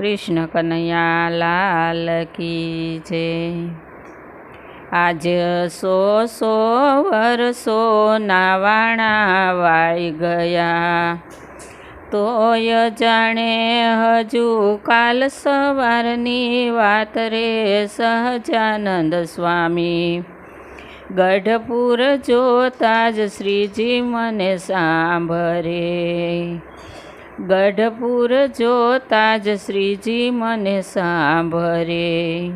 કૃષ્ણ કનૈયા લાલ કી છે આજ સો સો વર્ષો નાવાણા વાઈ ગયા. તોય જાણે હજુ કાલ સવારની વાત રે સહજાનંદ સ્વામી. ગઢપુર જોતા જ શ્રીજી મને સાંભળે. ગઢપુર જોતા જ શ્રીજી મને સાંભરે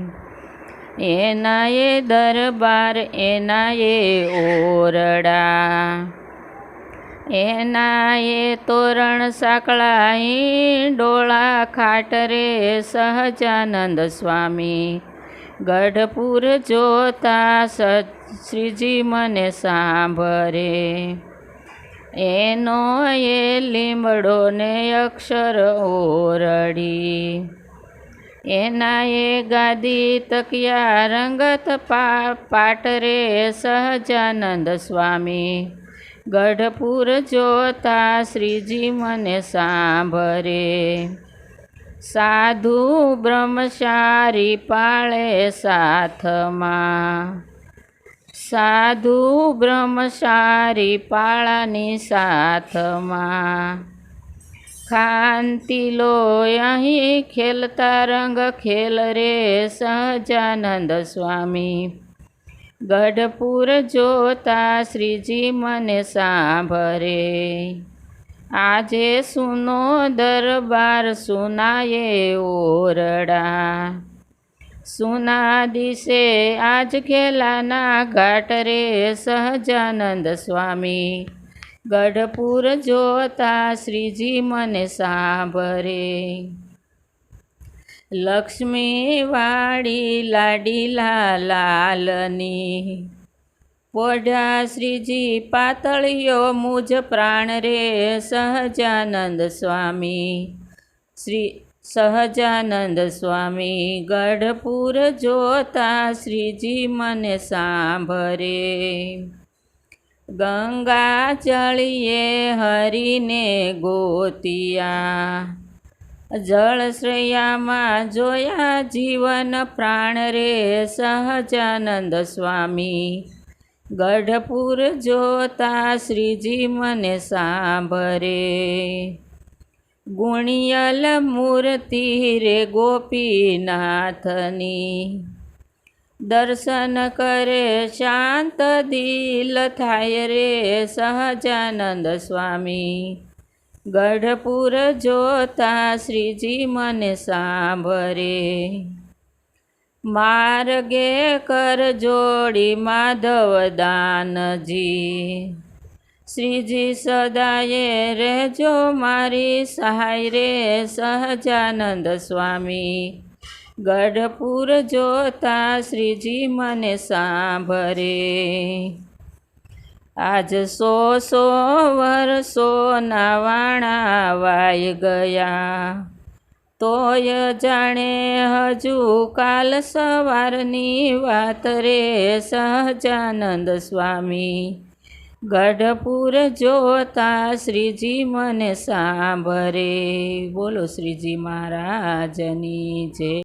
એના એ દરબાર એના એ ઓરડા. એના એ તોરણ સાકળાઈ, ડોળા ખાટરે સહજાનંદ સ્વામી. ગઢપુર જોતા શ્રીજી મને સાંભળે. એનો એ લીમડો અક્ષર ઓરડી. એના એ ગાદી તકિયા રંગત પા પાટરે સહજાનંદ સ્વામી. ગઢપુર જોતા શ્રીજી મને સાંભરે સાધુ બ્રહ્મચારી પાળે સાથમાં. સાધુ બ્રહ્મચારી પાળાની સાથમાં. ખાંતિલો અહીં ખેલતા રંગ ખેલ રે સહજાનંદ સ્વામી. ગઢપુર જોતા શ્રીજી મને સાંભરે આજે સુનો દરબાર સુનાયે ઓરડા. સુના દિશે આજ ખેલાના ઘાટ રે સહજાનંદ સ્વામી. ગઢપુર જોતા શ્રીજી મને સાંભરે લક્ષ્મીવાળી લાડીલા લાલની. પોઢા શ્રીજી પાતળિયો મુજ પ્રાણ રે સહજાનંદ સ્વામી. શ્રી સહજાનંદ સ્વામી ગઢપુર જોતા શ્રીજી મને સાંભરે ગંગા ચળીએ હરીને ગોતિયા. જળશ્રયામાં જોયા જીવન પ્રાણ રે સહજાનંદ સ્વામી. ગઢપુર જોતા શ્રીજી મને સાંભળે. ગુણિયલ મૂર્તિ રે ગોપીનાથની. દર્શન કરે શાંત દિલ થાય રે સહજાનંદ સ્વામી. ગઢપુર જોતા શ્રીજી મને સાંભરે માર્ગે કર જોડી માધવ દાનજી શ્રીજી સદાયે રહેજો મારી સહાય રે સહજાનંદ સ્વામી. ગઢપુર જોતા શ્રીજી મને સાંભરે આજ સો સો વર્ષો નાવાણા વાઈ ગયા. તોય જાણે હજુ કાલ સવારની વાત રે સહજાનંદ સ્વામી. ગઢપુર જોતા શ્રીજી મને સાંભળે. બોલો શ્રીજી મહારાજની જય.